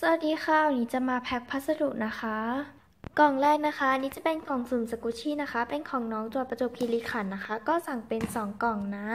สวัสดีค่ะวันนี้จะมาแพ็คพัสดุนะคะ กล่องแรกนะคะอันนี้จะเป็นกล่องสุ่มสกุชี่นะคะ เป็นของน้องจวดประจวบคีรีขันธ์นะคะ ก็สั่งเป็น 2 กล่องนะ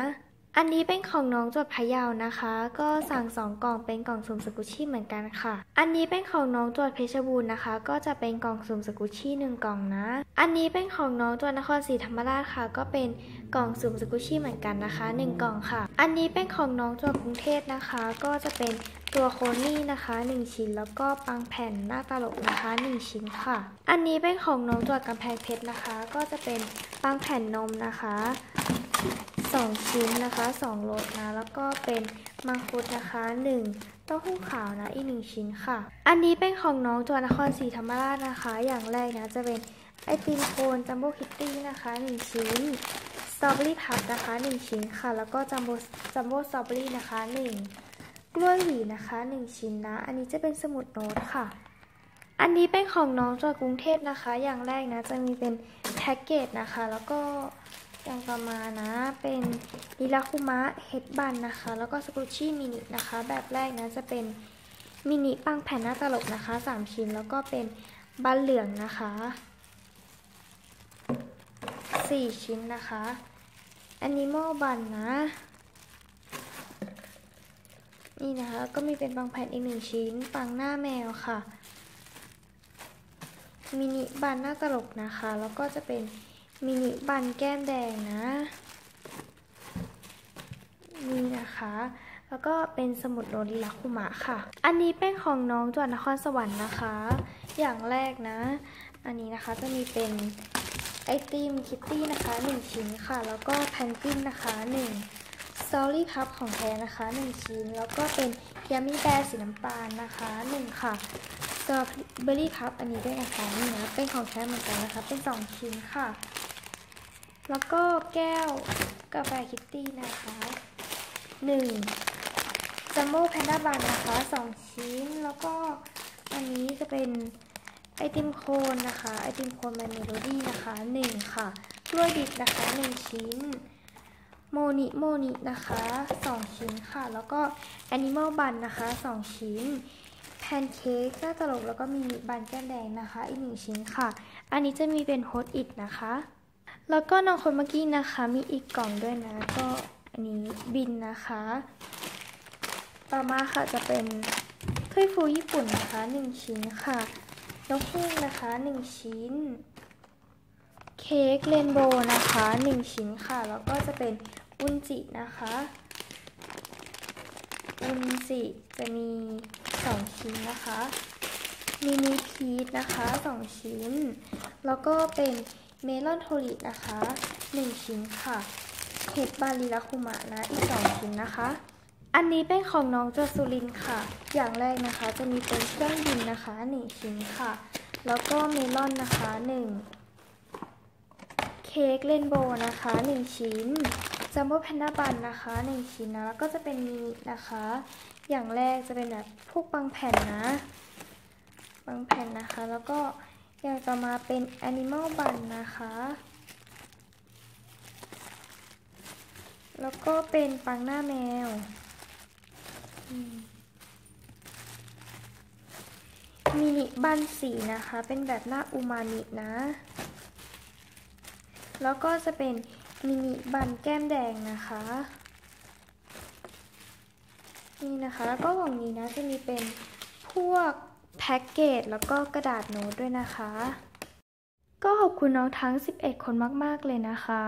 อันนี้เป็นของน้องจวดพะเยานะคะ ก็สั่ง2กล่องเป็นกล่องสุ่มสกุชี่เหมือนกันค่ะ อันนี้เป็นของน้องจวดเพชรบูรณ์นะคะ ก็จะเป็นกล่องสุ่มสกุชี่หนึ่งกล่องนะ อันนี้เป็นของน้องจวดนครศรีธรรมราชค่ะ ก็เป็นกล่องสุ่มสกุชชี่เหมือนกันนะคะ1กล่องค่ะ อันนี้เป็นของน้องจวดกรุงเทพนะคะ ก็จะเป็นตัวโคนี่นะคะ 1 ชิ้นแล้วก็ปังแผ่นหน้าตลกนะคะ 1 ชิ้นค่ะ อันนี้เป็นของน้องจวดกำแพงเพชรนะคะ ก็จะเป็นปังแผ่นนมนะคะ 2 ชิ้นนะคะ2รสนะ แล้วก็เป็นมังคุดนะคะ1เต้าหู้ขาวนะอีก 1 ชิ้นค่ะ อันนี้เป็นของน้องจวดนครศรีธรรมราชนะคะ อย่างแรกนะจะเป็นไอติมโคนจัมโบ้คิตตี้นะคะ 1 ชิ้นสตรอเบอรี่พับนะคะ 1 ชิ้นค่ะ แล้วก็จัมโบ้จัมโบ้สตรอเบอรี่นะคะ 1 กล้วยหวีนะคะ 1 ชิ้นนะ อันนี้จะเป็นสมุดโน้ตค่ะอันนี้เป็นของน้องจากกรุงเทพนะคะ อย่างแรกนะจะมีเป็นแพ็กเกจนะคะ แล้วก็ อย่างต่อมานะ เป็นนิราคุมะเฮดบันนะคะ แล้วก็สกุชชี่มินินะคะ แบบแรกนะจะเป็นมินิปังแผ่นหน้าตลกนะคะ 3 ชิ้น แล้วก็เป็นบันเหลืองนะคะ 4 ชิ้นนะคะแอนิมอลบันนะ นี่นะคะ ก็มีเป็นบางแผ่นอีกหนึ่งชิ้น ปังหน้าแมวค่ะ มินิบันหน้าตลกนะคะ แล้วก็จะเป็น มินิบันแก้มแดงนะ นี่นะคะแล้วก็เป็นสมุดโนริลักคุมะค่ะ อันนี้เป็นของน้องจวนนครสวรรค์นะคะ อย่างแรกนะ อันนี้นะคะจะมีเป็นไอติมคิตตี้นะคะ1ชิ้นค่ะ แล้วก็แพนกวินนะคะ1สอรี่พับของแท้นะคะ1ชิ้น แล้วก็เป็นยามิแบร์สีน้ำตาลนะคะ1ค่ะสตรอเบอรี่พับอันนี้ด้วยนะคะนี่นะเป็นของแท้เหมือนกันนะคะ เป็น 2 ชิ้นค่ะ แล้วก็แก้วกาแฟคิตตี้นะคะ1จัมโบ้แพนด้าบันนะคะ2ชิ้น แล้วก็อันนี้จะเป็นไอติมโคนนะคะ ไอติมโคนแมนเมโลดี้นะคะ1ค่ะกล้วยดิบนะคะ1ชิ้น โมนิโมนินะคะ2ชิ้นค่ะ แล้วก็แอนิมอลบันนะคะ2ชิ้นแพนเค้กหน้าตลกแล้วก็มีบันแก้มแดงนะคะ อีกหนึ่งชิ้นค่ะ อันนี้จะมีเป็นโฮสอิดนะคะ แล้วก็น้องคนเมื่อกี้นะคะ มีอีกกล่องด้วยนะ ก็อันนี้บินนะคะ ต่อมาค่ะจะเป็นถ้วยฟูญี่ปุ่นนะคะ 1 ชิ้นค่ะนกฮูกนะคะ 1 ชิ้น เค้กเรนโบว์นะคะ 1 ชิ้นค่ะ แล้วก็จะเป็นอุนจินะคะอุนจิจะมี 2 ชิ้นนะคะมินิพีชนะคะ 2 ชิ้น แล้วก็เป็น เมลอนโทรินะคะ 1 ชิ้นค่ะ เห็ดบาลีลาคุมะนะ อีก 2 ชิ้นนะคะ อันนี้เป็นของน้องจสุรินค่ะ อย่างแรกนะคะจะมีเป็นเครื่องบินนะคะ 1 ชิ้นค่ะ แล้วก็เมลอนนะคะ 1 เค้กเรนโบว์นะคะ 1 ชิ้นจัมโบ้แพนด้าบันนะคะหนึ่งชิ้นนะ แล้วก็จะเป็นมินินะคะ อย่างแรกจะเป็นแบบพวกบางแผ่นนะ บางแผ่นนะคะ แล้วก็ อย่างต่อมาเป็นแอนิมอลบันนะคะ แล้วก็เป็นปังหน้าแมว มินิบันสีนะคะ เป็นแบบหน้าอูมามินะ แล้วก็จะเป็นมินิบันแก้มแดงนะคะ นี่นะคะ แล้วก็ของนี้นะจะมีเป็นพวก แพ็กเกจแล้วก็กระดาษโน้ตด้วยนะคะ ก็ขอบคุณน้องทั้ง 11 คนมาก ๆ เลยนะคะ